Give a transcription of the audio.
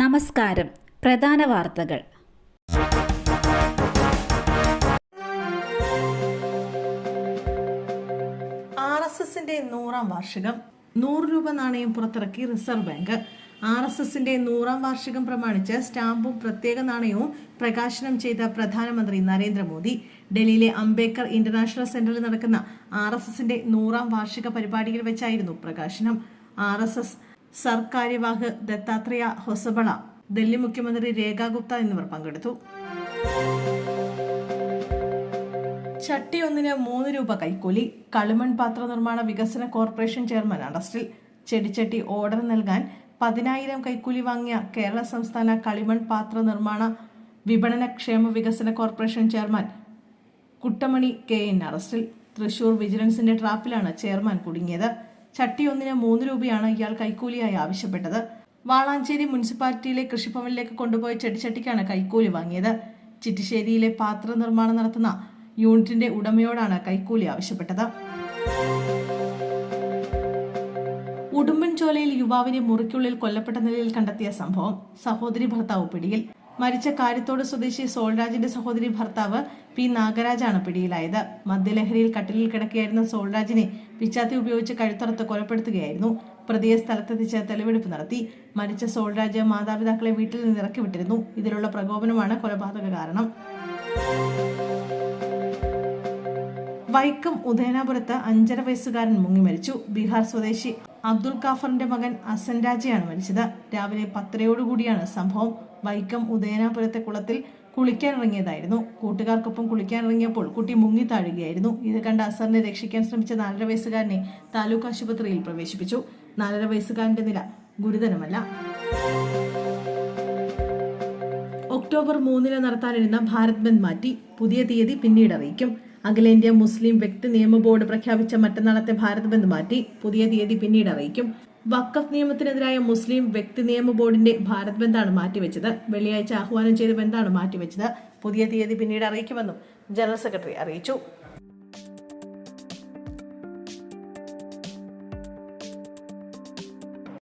നമസ്കാരം. പ്രധാന വാർത്തകൾ. ആർ എസ് എസിന്റെ നൂറാം വാർഷികം. നൂറ് രൂപ നാണയം പുറത്തിറക്കി റിസർവ് ബാങ്ക്. ആർ എസ് എസിന്റെ നൂറാം വാർഷികം പ്രമാണിച്ച് സ്റ്റാമ്പും പ്രത്യേക നാണയവും പ്രകാശനം ചെയ്ത പ്രധാനമന്ത്രി നരേന്ദ്രമോദി. ഡൽഹിയിലെ അംബേദ്കർ ഇന്റർനാഷണൽ സെന്ററിൽ നടക്കുന്ന ആർ എസ് എസിന്റെ നൂറാം വാർഷിക പരിപാടിയിൽ വെച്ചായിരുന്നു പ്രകാശനം. R S S Sarkaryavah Dattatreya Hosabale Delhi മുഖ്യമന്ത്രി രേഖാ ഗുപ്ത എന്നിവർ പങ്കെടുത്തു. ചട്ടി ഒന്നിന് മൂന്ന് രൂപ കൈക്കൂലി കളിമൺ പാത്ര നിർമ്മാണ വികസന കോർപ്പറേഷൻ ചെയർമാൻ അറസ്റ്റിൽ. ചെടിച്ചട്ടി ഓർഡർ നൽകാൻ പതിനായിരം കൈക്കൂലി വാങ്ങിയ കേരള സംസ്ഥാന കളിമൺ പാത്ര നിർമ്മാണ വിപണന ക്ഷേമ വികസന corporation chairman Kuttamani K N അറസ്റ്റിൽ. തൃശൂർ വിജിലൻസിന്റെ ട്രാപ്പിലാണ് ചെയർമാൻ കുടുങ്ങിയത്. ചട്ടി ഒന്നിന് മൂന്ന് രൂപയാണ് ഇയാൾ കൈക്കൂലിയായി ആവശ്യപ്പെട്ടത്. വാളാഞ്ചേരി മുനിസിപ്പാലിറ്റിയിലെ കൃഷിഭവനിലേക്ക് കൊണ്ടുപോയ ചെടിച്ചട്ടിക്കാണ് കൈക്കൂലി വാങ്ങിയത്. ചിറ്റിശ്ശേരിയിലെ പാത്ര നിർമ്മാണം നടത്തുന്ന യൂണിറ്റിന്റെ ഉടമയോടാണ് കൈക്കൂലി ആവശ്യപ്പെട്ടത്. ഉടുമ്പൻചോലയിൽ യുവാവിനെ മുറിക്കുള്ളിൽ കൊല്ലപ്പെട്ട നിലയിൽ കണ്ടെത്തിയ സംഭവം സഹോദരി ഭർത്താവ് പിടിയിൽ. മരിച്ച കാര്യത്തോട് സ്വദേശി സോൾരാജിന്റെ സഹോദരി ഭർത്താവ് പി നാഗരാജാണ് പിടിയിലായത്. മദ്യലഹരിയിൽ കട്ടിലിൽ കിടക്കുകയായിരുന്ന സോൾരാജിനെ പിച്ചാത്തി ഉപയോഗിച്ച് കഴുത്തറത്ത് കൊലപ്പെടുത്തുകയായിരുന്നു. പ്രതിയെ സ്ഥലത്തെത്തിച്ച് തെളിവെടുപ്പ് നടത്തി. മരിച്ച സോൾരാജ് മാതാപിതാക്കളെ വീട്ടിൽ നിന്ന് ഇറക്കി വിട്ടിരുന്നു ഇതിലുള്ള പ്രകോപനമാണ് കൊലപാതക കാരണം. വൈക്കം ഉദയനാപുരത്ത് അഞ്ചര വയസ്സുകാരൻ മുങ്ങി മരിച്ചു. ബീഹാർ സ്വദേശി അബ്ദുൾ കാഫറിന്റെ മകൻ അസൻ രാജയാണ് മരിച്ചത്. രാവിലെ പത്തരയോടുകൂടിയാണ് സംഭവം. വൈക്കം ഉദയനാപുരത്തെ കുളത്തിൽ കുളിക്കാൻ കുളിക്കാനിറങ്ങിയതായിരുന്നു. കൂട്ടുകാർക്കൊപ്പം കുളിക്കാനിറങ്ങിയപ്പോൾ കുട്ടി മുങ്ങി താഴുകയായിരുന്നു. ഇത് കണ്ട് അസറിനെ രക്ഷിക്കാൻ ശ്രമിച്ച നാലര വയസ്സുകാരനെ താലൂക്ക് ആശുപത്രിയിൽ പ്രവേശിപ്പിച്ചു. നാലര വയസ്സുകാരന്റെ നില ഗുരുതരമല്ല. ഒക്ടോബർ മൂന്നിന് നടത്താനിരുന്ന ഭാരത് ബന്ദ് മാറ്റി പുതിയ തീയതി പിന്നീട് അറിയിക്കും. അഖിലേന്ത്യാ മുസ്ലിം വ്യക്തി നിയമ ബോർഡ് പ്രഖ്യാപിച്ച മറ്റന്നാളത്തെ ഭാരത് ബന്ദ് മാറ്റി പുതിയ തീയതി പിന്നീട് അറിയിക്കും. വഖഫ് നിയമത്തിനെതിരായ മുസ്ലിം വ്യക്തി നിയമ ബോർഡിന്റെ ഭാരത് ബന്ദാണ് മാറ്റിവെച്ചത്. വെള്ളിയാഴ്ച ആഹ്വാനം ചെയ്ത ബന്ദാണ് മാറ്റിവെച്ചത്. പുതിയ തീയതി പിന്നീട് അറിയിക്കുമെന്നും ജനറൽ സെക്രട്ടറി അറിയിച്ചു.